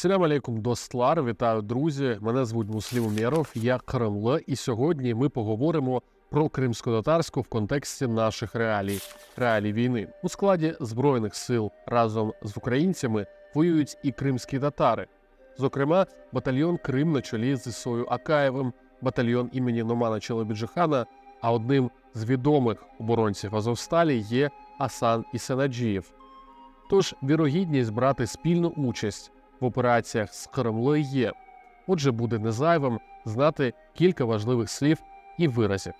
Селям алейкум достлар, вітаю друзі. Мене звуть Муслім Умєров, я Кремле, і сьогодні ми поговоримо про кримсько-татарську в контексті наших реалій, реалій війни. У складі збройних сил разом з українцями воюють і кримські татари. Зокрема, батальйон Крим на чолі з Ісою Акаєвим, батальйон імені Номана Челебіджихана. А одним з відомих оборонців Азовсталі є Асан Ісенаджієв. Тож вірогідність брати спільну участь в операціях з Кремлею є. Отже, буде незайвим знати кілька важливих слів і виразів.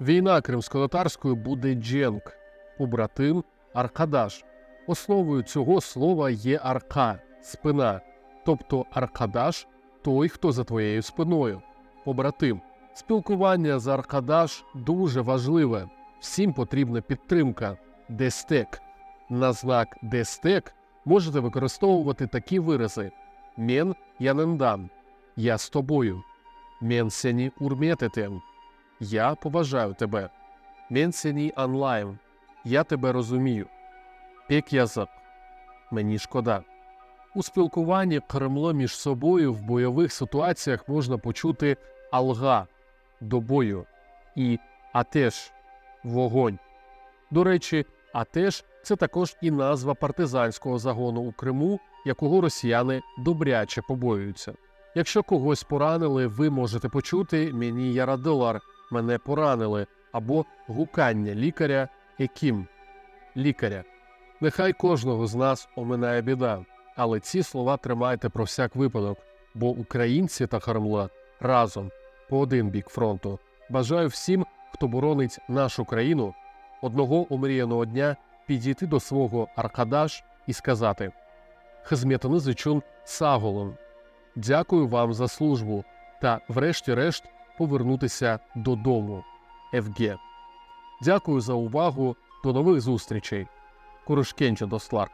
Війна кримсько-татарською буде дженк, побратим Аркадаш. Основою цього слова є арка спина, тобто Аркадаш той, хто за твоєю спиною, побратим. Спілкування з Аркадаш дуже важливе. Всім потрібна підтримка. Дестек. На знак Дестек можете використовувати такі вирази: Мен янендан. Я з тобою. Мен сені урмететен. Я поважаю тебе. Мен сені онлайн. Я тебе розумію. Пек язик. Мені шкода. У спілкуванні Кремло між собою в бойових ситуаціях можна почути алга до бою і атеш вогонь. До речі, атеш це також і назва партизанського загону у Криму, якого росіяни добряче побоюються. Якщо когось поранили, ви можете почути мені ярадолар, мене поранили або гукання лікаря яким лікаря. Нехай кожного з нас оминає біда. Але ці слова тримайте про всяк випадок, бо українці та Хармла разом по один бік фронту. Бажаю всім, хто боронить нашу країну, одного омріяного дня підійти до свого Аркадаш і сказати: Хезм'ятани зичун Саголон, дякую вам за службу та, врешті-решт, повернутися додому. ФГ. Дякую за увагу. До нових зустрічей. Курушкенча Дослар.